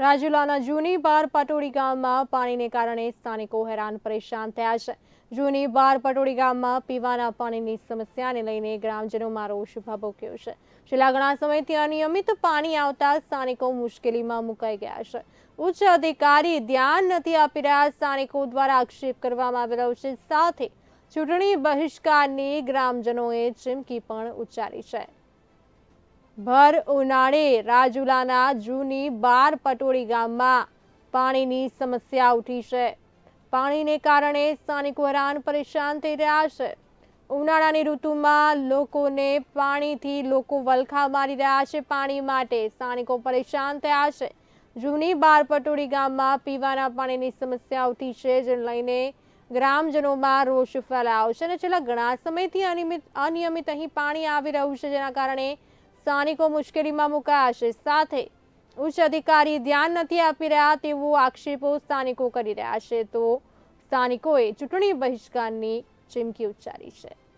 રાજુલાના જૂની બાર પટોળી ગામમાં પાણીને કારણે સ્થાનિકો હેરાન પરેશાન થયા છે. જૂની બાર પટોળી ગામમાં પીવાના પાણીની સમસ્યાને લઈને ગ્રામજનોમાં રોષ ભભોક્યો છે. છેલ્લા ઘણા સમયથી અનિયમિત પાણી આવતા સ્થાનિકો મુશ્કેલીમાં મુકાઈ ગયા છે. ઉચ્ચ અધિકારી ધ્યાન નથી આપી રહ્યા, સ્થાનિકો દ્વારા આક્ષેપ કરવામાં આવી રહ્યો છે. સાથે ચૂંટણી બહિષ્કારની ગ્રામજનોએ ચીમકી પણ ઉચ્ચારી છે. ભર ઉનાળે રાજુલાના જૂની બાર પટોળી ગામમાં પાણીની સમસ્યા ઉઠી છે. પાણીને કારણે સ્થાનિકો હેરાન પરેશાન થઈ રહ્યા છે. ઉનાળાની ઋતુમાં લોકોને પાણીથી લોકો વલખા મારી રહ્યા છે. પાણી માટે સ્થાનિકો પરેશાન થયા છે. જૂની બાર પટોળી ગામમાં પીવાના પાણીની સમસ્યા ઉઠી છે, જેને લઈને ગ્રામજનોમાં રોષ ફેલાયો છે અને છેલ્લા ઘણા સમયથી અનિયમિત અનિયમિત અહીં પાણી આવી રહ્યું છે, જેના કારણે સ્થાનિકો મુશ્કેલીમાં મુકાયા સાથે. ઉચ્ચ અધિકારી ધ્યાન નથી આપી રહ્યા તેવો આક્ષેપો સ્થાનિકો કરી રહ્યા છે. તો સ્થાનિકોએ ચૂંટણી બહિષ્કારની ચીમકી ઉચ્ચારી છે.